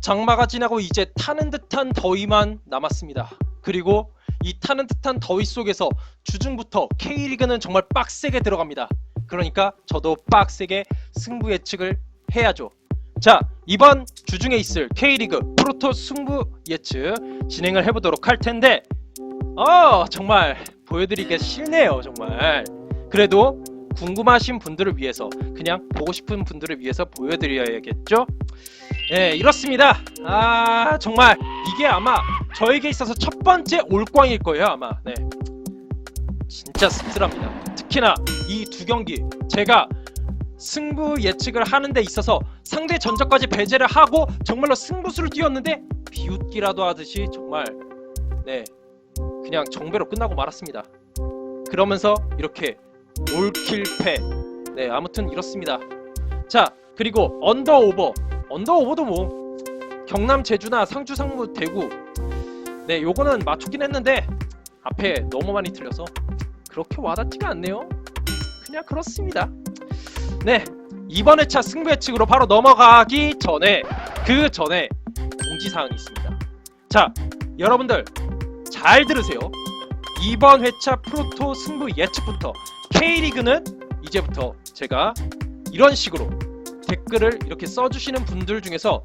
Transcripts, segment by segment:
장마가 지나고 이제 타는 듯한 더위만 남았습니다. 그리고 이 타는 듯한 더위 속에서 주중부터 K리그는 정말 빡세게 들어갑니다. 그러니까 저도 빡세게 승부 예측을 해야죠. 자, 이번 주중에 있을 K리그 프로토 승부 예측 진행을 해보도록 할 텐데, 어, 정말 보여드리기가 싫네요, 정말. 그래도 궁금하신 분들을 위해서, 그냥 보고 싶은 분들을 위해서 보여드려야겠죠? 네, 이렇습니다. 아, 정말 이게 아마 저에게 있어서 첫 번째 올꽝일 거예요, 아마. 네. 진짜 씁쓸합니다. 특히나 이 두 경기 제가 승부 예측을 하는 데 있어서 상대 전적까지 배제를 하고 정말로 승부수를 띄웠는데 비웃기라도 하듯이 정말 네 그냥 정배로 끝나고 말았습니다. 그러면서 이렇게 올킬패 네 아무튼 이렇습니다. 자 그리고 언더오버 언더오버도 뭐 경남 제주나 상주 상무 대구 네 요거는 맞추긴 했는데 앞에 너무 많이 틀려서 그렇게 와닿지가 않네요. 그냥 그렇습니다. 네 이번 회차 승부 예측으로 바로 넘어가기 전에 그 전에 공지사항이 있습니다. 자 여러분들 잘 들으세요. 이번 회차 프로토 승부 예측부터 K리그는 이제부터 제가 이런 식으로 댓글을 이렇게 써주시는 분들 중에서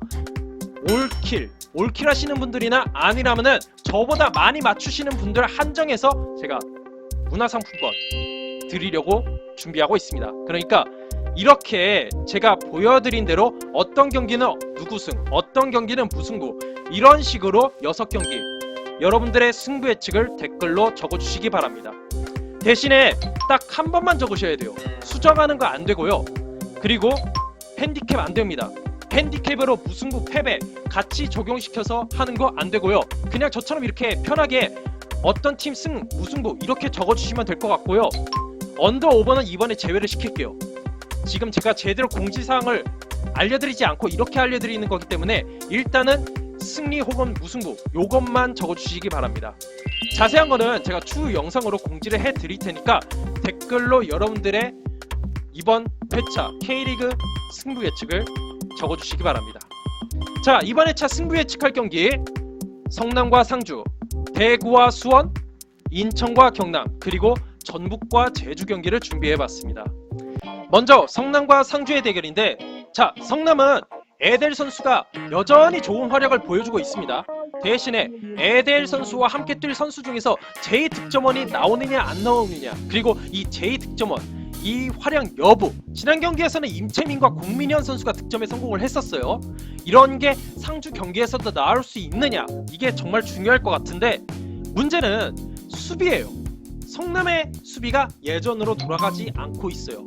올킬 올킬 하시는 분들이나 아니라면은 저보다 많이 맞추시는 분들 한정해서 제가 문화상품권 드리려고 준비하고 있습니다. 그러니까 이렇게 제가 보여드린 대로 어떤 경기는 누구승, 어떤 경기는 무승부 이런 식으로 여섯 경기 여러분들의 승부 예측을 댓글로 적어주시기 바랍니다. 대신에 딱 한 번만 적으셔야 돼요. 수정하는 거 안 되고요. 그리고 핸디캡 안 됩니다. 핸디캡으로 무승부 패배 같이 적용시켜서 하는 거 안 되고요. 그냥 저처럼 이렇게 편하게 어떤 팀 승, 무승부 이렇게 적어주시면 될 것 같고요. 언더 오버는 이번에 제외를 시킬게요. 지금 제가 제대로 공지사항을 알려드리지 않고 이렇게 알려드리는 거기 때문에 일단은 승리 혹은 무승부 요것만 적어주시기 바랍니다. 자세한 거는 제가 추후 영상으로 공지를 해드릴 테니까 댓글로 여러분들의 이번 회차 K리그 승부 예측을 적어주시기 바랍니다. 자 이번 회차 승부 예측할 경기 성남과 상주, 대구와 수원, 인천과 경남 그리고 전북과 제주 경기를 준비해봤습니다. 먼저 성남과 상주의 대결인데 자 성남은 에델 선수가 여전히 좋은 활약을 보여주고 있습니다. 대신에 에델 선수와 함께 뛸 선수 중에서 제2 득점원이 나오느냐 안 나오느냐 그리고 이 제2 득점원 이 활약 여부 지난 경기에서는 임채민과 공민현 선수가 득점에 성공을 했었어요. 이런 게 상주 경기에서도 나올 수 있느냐 이게 정말 중요할 것 같은데 문제는 수비예요. 성남의 수비가 예전으로 돌아가지 않고 있어요.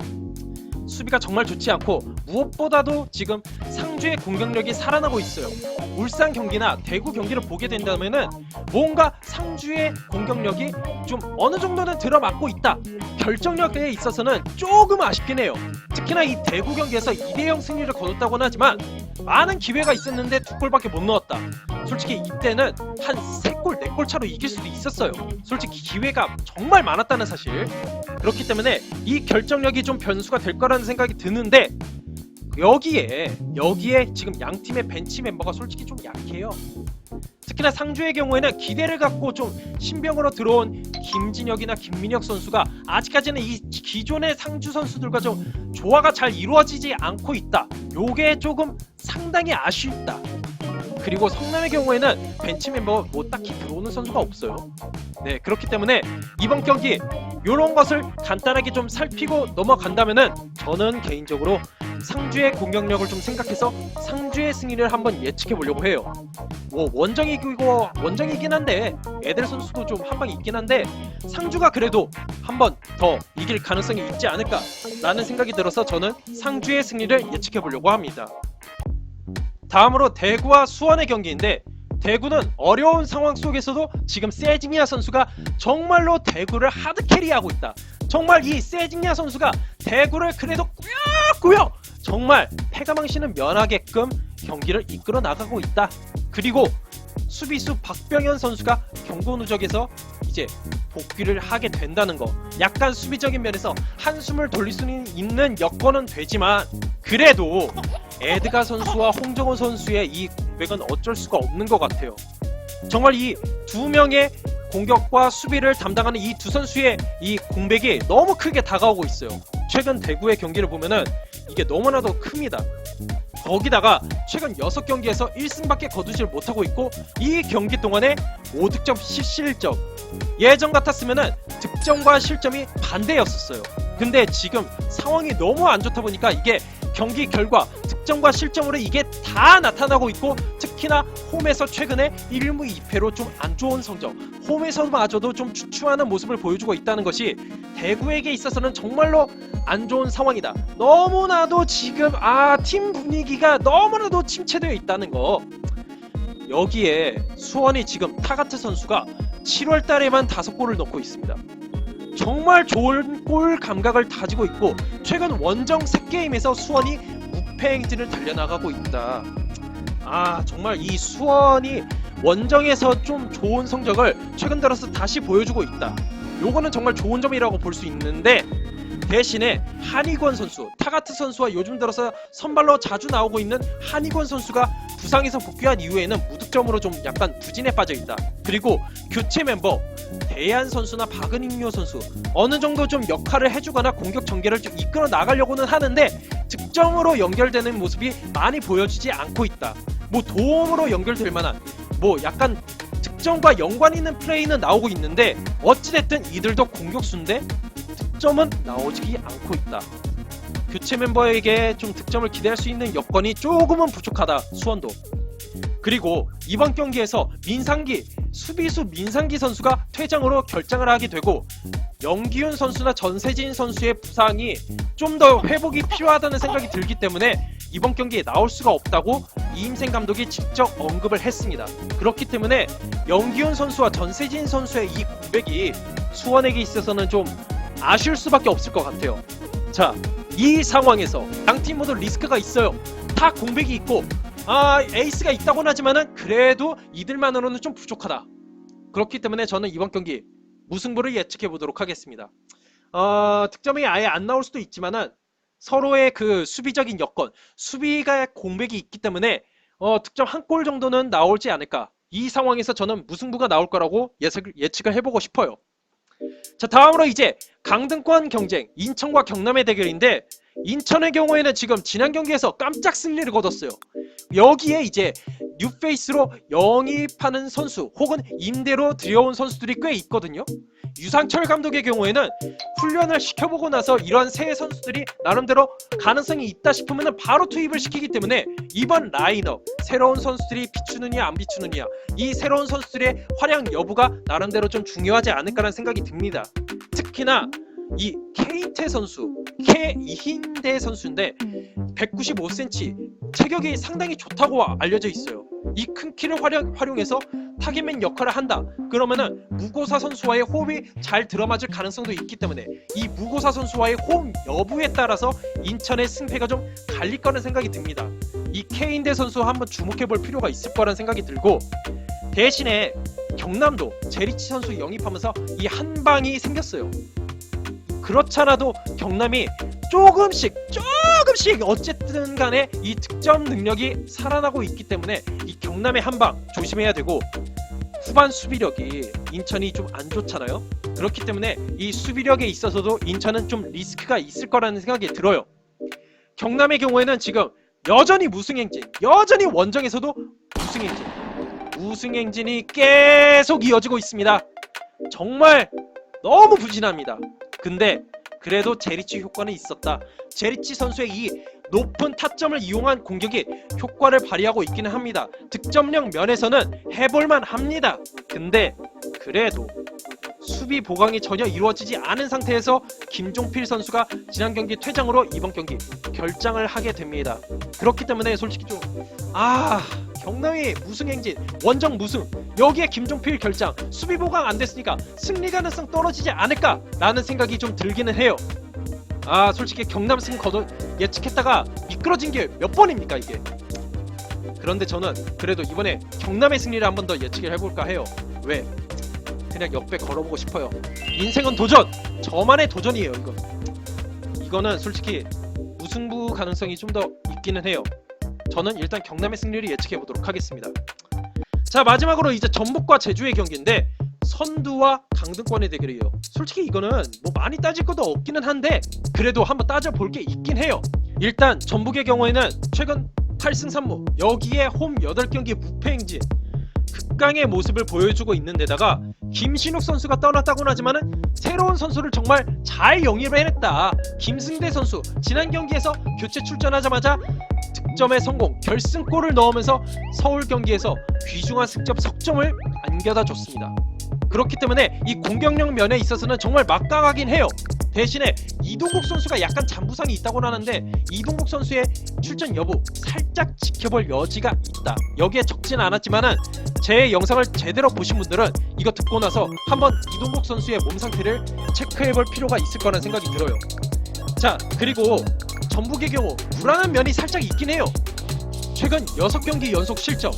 수비가 정말 좋지 않고 무엇보다도 지금 상주의 공격력이 살아나고 있어요. 울산 경기나 대구 경기를 보게 된다면은 뭔가 상주의 공격력이 좀 어느 정도는 들어맞고 있다. 결정력에 있어서는 조금 아쉽긴 해요. 특히나 이 대구 경기에서 2대0 승리를 거뒀다고는 하지만 많은 기회가 있었는데 두 골밖에 못 넣었다. 솔직히 이때는 한 3골, 4골 차로 이길 수도 있었어요. 솔직히 기회가 정말 많았다는 사실. 그렇기 때문에 이 결정력이 좀 변수가 될 거라는 생각이 드는데 여기에 여기에 지금 양 팀의 벤치 멤버가 솔직히 좀 약해요. 특히나 상주의 경우에는 기대를 갖고 좀 신병으로 들어온 김진혁이나 김민혁 선수가 아직까지는 이 기존의 상주 선수들과 좀 조화가 잘 이루어지지 않고 있다. 요게 조금 상당히 아쉽다. 그리고 성남의 경우에는 벤치 멤버가 뭐 딱히 들어오는 선수가 없어요. 네, 그렇기 때문에 이번 경기 이런 것을 간단하게 좀 살피고 넘어간다면은 저는 개인적으로 상주의 공격력을 좀 생각해서 상주의 승리를 한번 예측해 보려고 해요. 뭐 원정이고 원정이긴 한데 에델 선수도 좀 한 방 있긴 한데 상주가 그래도 한 번 더 이길 가능성이 있지 않을까라는 생각이 들어서 저는 상주의 승리를 예측해 보려고 합니다. 다음으로 대구와 수원의 경기인데 대구는 어려운 상황 속에서도 지금 세징야 선수가 정말로 대구를 하드 캐리하고 있다. 정말 이 세징야 선수가 대구를 그래도 꾸역꾸역 정말 패가망신은 면하게끔 경기를 이끌어 나가고 있다. 그리고 수비수 박병현 선수가 경고 누적에서 이제 복귀를 하게 된다는 거. 약간 수비적인 면에서 한숨을 돌릴 수는 있는 여건은 되지만 그래도 에드가 선수와 홍정호 선수의 이 공백은 어쩔 수가 없는 것 같아요. 정말 이 두 명의 공격과 수비를 담당하는 이 두 선수의 이 공백이 너무 크게 다가오고 있어요. 최근 대구의 경기를 보면은 이게 너무나도 큽니다. 거기다가 최근 6경기에서 1승밖에 거두질 못하고 있고 이 경기 동안에 5득점 10실점 예전 같았으면은 득점과 실점이 반대였었어요. 근데 지금 상황이 너무 안 좋다 보니까 이게 경기 결과 득점과 실점으로 이게 다 나타나고 있고 특히나 홈에서 최근에 1무 2패로 좀 안 좋은 성적 홈에서마저도 좀 추추하는 모습을 보여주고 있다는 것이 대구에게 있어서는 정말로 안 좋은 상황이다. 너무나도 지금 아 팀 분위기가 너무나도 침체되어 있다는 거. 여기에 수원이 지금 타가트 선수가 7월 달에만 5골을 넣고 있습니다. 정말 좋은 골 감각을 가지고 있고 최근 원정 3게임에서 수원이 무패 행진을 달려나가고 있다. 아 정말 이 수원이 원정에서 좀 좋은 성적을 최근 들어서 다시 보여주고 있다. 요거는 정말 좋은 점이라고 볼 수 있는데 대신에 한희권 선수, 타가트 선수와 요즘 들어서 선발로 자주 나오고 있는 한희권 선수가 부상에서 복귀한 이후에는 무득점으로 좀 약간 부진에 빠져 있다. 그리고 교체 멤버 대한 선수나 박은익료 선수 어느 정도 좀 역할을 해주거나 공격 전개를 좀 이끌어 나가려고는 하는데 득점으로 연결되는 모습이 많이 보여지지 않고 있다. 뭐 도움으로 연결될 만한 뭐 약간 득점과 연관 있는 플레이는 나오고 있는데 어찌됐든 이들도 공격수인데 득점은 나오지 않고 있다. 교체 멤버에게 좀 득점을 기대할 수 있는 여건이 조금은 부족하다. 수원도. 그리고 이번 경기에서 민상기 수비수 민상기 선수가 퇴장으로 결장을 하게 되고 영기훈 선수나 전세진 선수의 부상이 좀 더 회복이 필요하다는 생각이 들기 때문에 이번 경기에 나올 수가 없다고 이임생 감독이 직접 언급을 했습니다. 그렇기 때문에 영기훈 선수와 전세진 선수의 이 공백이 수원에게 있어서는 좀 아쉬울 수밖에 없을 것 같아요. 자, 이 상황에서 양팀 모두 리스크가 있어요. 다 공백이 있고 아 에이스가 있다고는 하지만은 그래도 이들만으로는 좀 부족하다. 그렇기 때문에 저는 이번 경기 무승부를 예측해 보도록 하겠습니다. 어, 득점이 아예 안 나올 수도 있지만은 서로의 그 수비적인 여건, 수비가 공백이 있기 때문에 어, 득점 한 골 정도는 나올지 않을까. 이 상황에서 저는 무승부가 나올 거라고 예측, 예측을 해보고 싶어요. 자, 다음으로 이제 강등권 경쟁, 인천과 경남의 대결인데 인천의 경우에는 지금 지난 경기에서 깜짝 승리를 거뒀어요. 여기에 이제 뉴페이스로 영입하는 선수 혹은 임대로 들여온 선수들이 꽤 있거든요. 유상철 감독의 경우에는 훈련을 시켜보고 나서 이런 새 선수들이 나름대로 가능성이 있다 싶으면 바로 투입을 시키기 때문에 이번 라인업 새로운 선수들이 비추느냐 안 비추느냐 이 새로운 선수들의 활약 여부가 나름대로 좀 중요하지 않을까라는 생각이 듭니다. 특히나 이 케이테 선수, 케이힌대 선수인데 195cm 체격이 상당히 좋다고 알려져 있어요. 이 큰 키를 활용, 활용해서 타겟맨 역할을 한다. 그러면은 무고사 선수와의 호흡이 잘 들어맞을 가능성도 있기 때문에 이 무고사 선수와의 호흡 여부에 따라서 인천의 승패가 좀 갈릴 거라는 생각이 듭니다. 이 케인대 선수 한번 주목해 볼 필요가 있을 거라는 생각이 들고 대신에 경남도 제리치 선수 영입하면서 이 한 방이 생겼어요. 그렇잖아도 경남이 조금씩 조금 씩 어쨌든 간에 이 득점 능력이 살아나고 있기 때문에 이 경남의 한방 조심해야 되고 후반 수비력이 인천이 좀 안 좋잖아요. 그렇기 때문에 이 수비력에 있어서도 인천은 좀 리스크가 있을 거라는 생각이 들어요. 경남의 경우에는 지금 여전히 무승 행진, 여전히 원정에서도 무승행진, 무승행진이 계속 이어지고 있습니다. 정말 너무 부진합니다. 근데 그래도 제리치 효과는 있었다. 제리치 선수의 이 높은 타점을 이용한 공격이 효과를 발휘하고 있기는 합니다. 득점력 면에서는 해볼만 합니다. 근데 그래도 수비 보강이 전혀 이루어지지 않은 상태에서 김종필 선수가 지난 경기 퇴장으로 이번 경기 결장을 하게 됩니다. 그렇기 때문에 솔직히 좀 아 경남이 무승 행진 원정 무승 여기에 김종필 결장 수비 보강 안 됐으니까 승리 가능성 떨어지지 않을까라는 생각이 좀 들기는 해요. 아 솔직히 경남 승 거둬 예측했다가 미끄러진 게 몇 번입니까 이게? 그런데 저는 그래도 이번에 경남의 승리를 한 번 더 예측을 해볼까 해요. 왜? 그냥 역배 걸어보고 싶어요. 인생은 도전! 저만의 도전이에요, 이건. 이거는 솔직히 무승부 가능성이 좀 더 있기는 해요. 저는 일단 경남의 승리를 예측해 보도록 하겠습니다. 자 마지막으로 이제 전북과 제주의 경기인데 선두와 강등권의 대결이에요. 솔직히 이거는 뭐 많이 따질 것도 없기는 한데 그래도 한번 따져 볼 게 있긴 해요. 일단 전북의 경우에는 최근 8승 3무 여기에 홈 8경기 무패 행진 극강의 모습을 보여주고 있는 데다가 김신욱 선수가 떠났다고는 하지만은 새로운 선수를 정말 잘 영입을 해냈다. 김승대 선수 지난 경기에서 교체 출전하자마자 득점에 성공, 결승골을 넣으면서 서울 경기에서 귀중한 승점 석점을 안겨다 줬습니다. 그렇기 때문에 이 공격력 면에 있어서는 정말 막강하긴 해요. 대신에 이동국 선수가 약간 잔부상이 있다고 하는데 이동국 선수의 출전 여부 살짝 지켜볼 여지가 있다. 여기에 적진 않았지만은 제 영상을 제대로 보신 분들은 이거 듣고 나서 한번 이동국 선수의 몸 상태를 체크해볼 필요가 있을 거라는 생각이 들어요. 자 그리고 전북의 경우 불안한 면이 살짝 있긴 해요. 최근 6경기 연속 실점.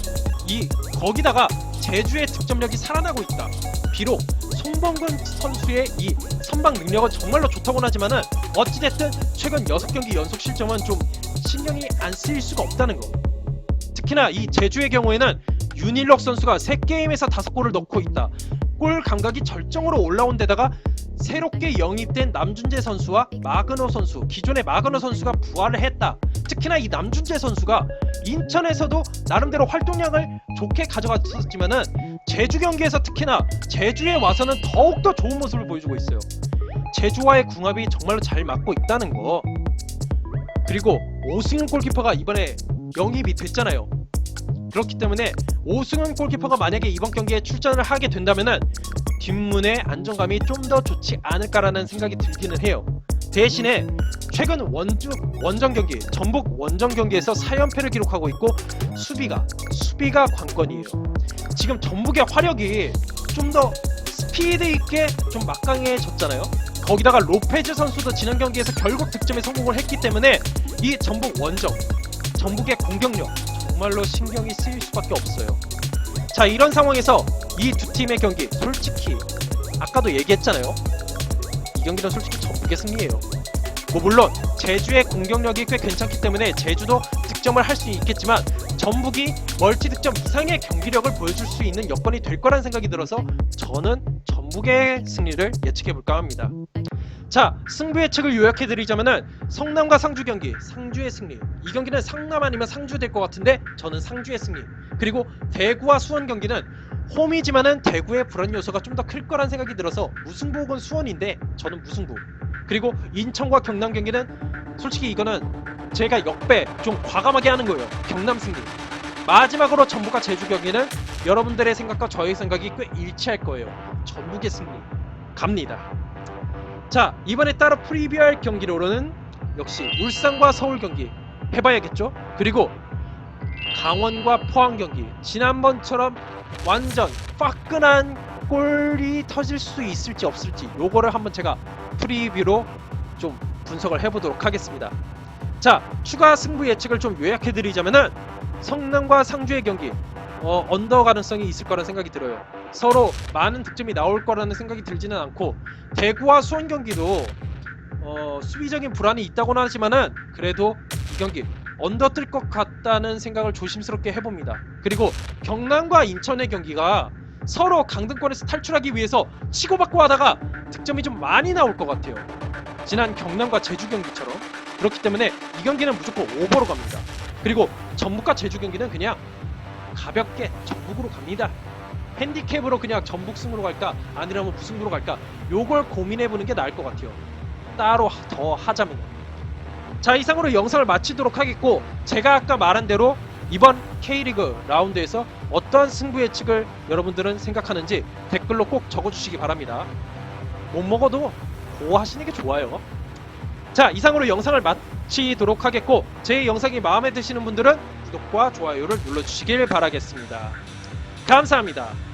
이 거기다가 제주의 득점력이 살아나고 있다. 비록 송범근 선수의 이 선방 능력은 정말로 좋다고는 하지만은 어찌됐든 최근 6경기 연속 실점은 좀 신경이 안 쓰일 수가 없다는 거. 특히나 이 제주의 경우에는 윤일록 선수가 3게임에서 5골을 넣고 있다. 골 감각이 절정으로 올라온 데다가 새롭게 영입된 남준재 선수와 마그너 선수, 기존의 마그너 선수가 부활을 했다. 특히나 이 남준재 선수가 인천에서도 나름대로 활동량을 좋게 가져갔었지만은 제주 경기에서 특히나 제주에 와서는 더욱더 좋은 모습을 보여주고 있어요. 제주와의 궁합이 정말로 잘 맞고 있다는 거. 그리고 오승훈 골키퍼가 이번에 영입이 됐잖아요. 그렇기 때문에 오승훈 골키퍼가 만약에 이번 경기에 출전을 하게 된다면은 뒷문의 안정감이 좀 더 좋지 않을까라는 생각이 들기는 해요. 대신에 최근 원주 원정 경기 전북 원정 경기에서 4연패를 기록하고 있고 수비가 수비가 관건이에요. 지금 전북의 화력이 좀 더 스피드 있게 좀 막강해졌잖아요. 거기다가 로페즈 선수도 지난 경기에서 결국 득점에 성공을 했기 때문에 이 전북 원정 전북의 공격력 정말로 신경이 쓰일 수밖에 없어요. 자 이런 상황에서 이 두 팀의 경기 솔직히 아까도 얘기했잖아요. 이 경기는 솔직히 전북의 승리예요. 뭐 물론 제주의 공격력이 꽤 괜찮기 때문에 제주도 득점을 할 수 있겠지만 전북이 멀티 득점 이상의 경기력을 보여줄 수 있는 여건이 될 거란 생각이 들어서 저는 전북의 승리를 예측해 볼까 합니다. 자 승부 예측을 요약해 드리자면은 성남과 상주 경기 상주의 승리. 이 경기는 상남 아니면 상주 될 것 같은데 저는 상주의 승리. 그리고 대구와 수원 경기는 홈이지만은 대구의 불안 요소가 좀 더 클 거란 생각이 들어서 무승부 혹은 수원인데 저는 무승부. 그리고 인천과 경남 경기는 솔직히 이거는 제가 역배 좀 과감하게 하는 거예요. 경남 승리. 마지막으로 전북과 제주 경기는 여러분들의 생각과 저의 생각이 꽤 일치할 거예요. 전북의 승리. 갑니다 자 이번에 따로 프리뷰할 경기로는 역시 울산과 서울 경기 해봐야겠죠? 그리고 강원과 포항 경기. 지난번처럼 완전 화끈한 골이 터질 수 있을지 없을지 요거를 한번 제가 프리뷰로 좀 분석을 해보도록 하겠습니다. 자 추가 승부 예측을 좀 요약해드리자면은 성남과 상주의 경기 어, 언더 가능성이 있을 거라는 생각이 들어요 서로 많은 득점이 나올 거라는 생각이 들지는 않고 대구와 수원 경기도 어, 수비적인 불안이 있다고는 하지만은 그래도 이 경기 언더 뜰 것 같다는 생각을 조심스럽게 해봅니다. 그리고 경남과 인천의 경기가 서로 강등권에서 탈출하기 위해서 치고받고 하다가 득점이 좀 많이 나올 것 같아요. 지난 경남과 제주 경기처럼 그렇기 때문에 이 경기는 무조건 오버로 갑니다. 그리고 전북과 제주 경기는 그냥 가볍게 전북으로 갑니다. 핸디캡으로 그냥 전북 승으로 갈까 아니라면 무승부로 갈까 요걸 고민해 보는 게 나을 것 같아요. 따로 하- 더 하자면. 자 이상으로 영상을 마치도록 하겠고 제가 아까 말한 대로 이번 K리그 라운드에서 어떠한 승부 예측을 여러분들은 생각하는지 댓글로 꼭 적어주시기 바랍니다. 못 먹어도 보호하시는 게 좋아요. 자 이상으로 영상을 마치도록 하겠고 제 영상이 마음에 드시는 분들은 구독과 좋아요를 눌러주시길 바라겠습니다. 감사합니다.